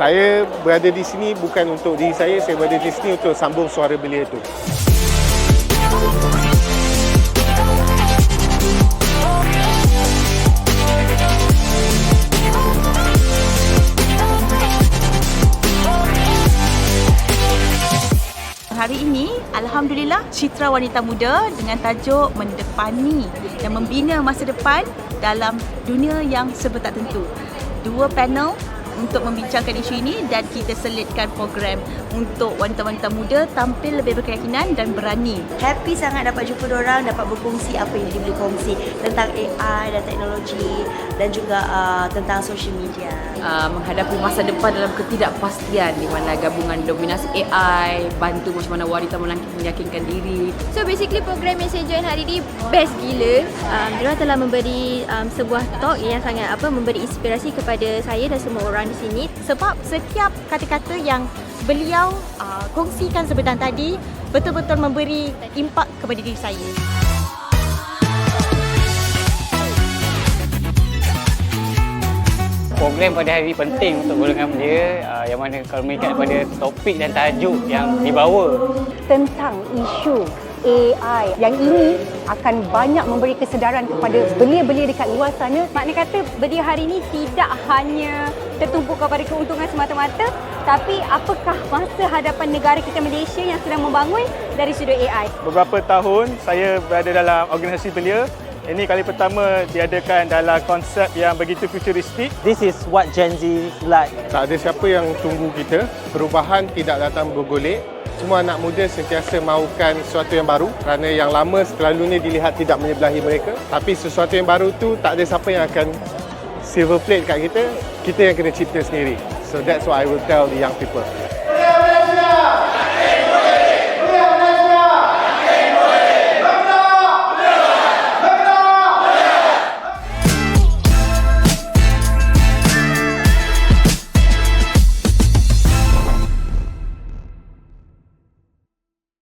Saya berada di sini bukan untuk diri saya, saya berada di sini untuk sambung suara belia itu. Hari ini, Alhamdulillah, citra wanita muda dengan tajuk mendepani dan membina masa depan dalam dunia yang serba tak tentu. Dua panel untuk membincangkan isu ini dan kita selitkan program untuk wanita-wanita muda tampil lebih berkeyakinan dan berani. happy sangat dapat jumpa orang dapat berkongsi apa yang dia boleh kongsi tentang AI dan teknologi dan juga uh, tentang social media. uh, menghadapi masa depan dalam ketidakpastian di mana gabungan dominasi AI bantu macam mana wanita meyakin- meyakinkan diri So basically program yang saya join hari ni best gila. Um, mereka telah memberi um, sebuah talk yang sangat apa memberi inspirasi kepada saya dan semua orang di sini. Sebab setiap kata-kata yang beliau uh, kongsikan sebentar tadi betul-betul memberi impak kepada diri saya. program pada hari ini penting untuk golongan belia uh, yang mana kalau mengikat pada topik dan tajuk yang dibawa tentang isu AI yang ini akan banyak memberi kesedaran kepada belia-belia dekat luar sana. Makna kata belia hari ini tidak hanya tertumpu kepada keuntungan semata-mata tapi apakah masa hadapan negara kita Malaysia yang sedang membangun dari sudut AI. Beberapa tahun saya berada dalam organisasi belia. Ini kali pertama diadakan dalam konsep yang begitu futuristik. This is what Gen Z like. Tak ada siapa yang tunggu kita. Perubahan tidak datang bergolek. Semua anak muda sentiasa mahukan sesuatu yang baru kerana yang lama selalunya dilihat tidak menyebelahi mereka. Tapi sesuatu yang baru tu tak ada siapa yang akan silver plate kat kita. Kita yang kena cipta sendiri. So that's what I will tell the young people.